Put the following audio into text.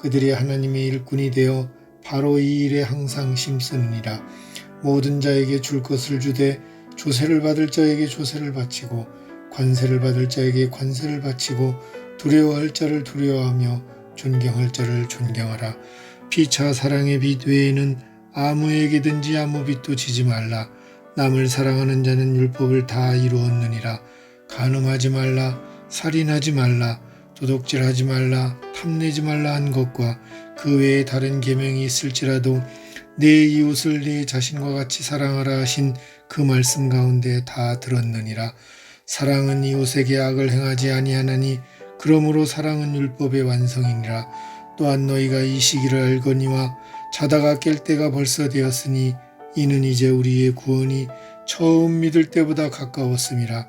그들이 하나님의 일꾼이 되어 바로 이 일에 항상 힘쓰느니라. 모든 자에게 줄 것을 주되 조세를 받을 자에게 조세를 바치고 관세를 받을 자에게 관세를 바치고 두려워할 자를 두려워하며 존경할 자를 존경하라. 피차 사랑의 빛 외에는 아무에게든지 아무 빛도 지지 말라. 남을 사랑하는 자는 율법을 다 이루었느니라. 간음하지 말라, 살인하지 말라, 도둑질하지 말라, 탐내지 말라 한 것과 그 외에 다른 계명이 있을지라도 내 이웃을 내 자신과 같이 사랑하라 하신 그 말씀 가운데 다 들었느니라. 사랑은 이웃에게 악을 행하지 아니하나니 그러므로 사랑은 율법의 완성이니라. 또한 너희가 이 시기를 알거니와 자다가 깰 때가 벌써 되었으니 이는 이제 우리의 구원이 처음 믿을 때보다 가까웠음이라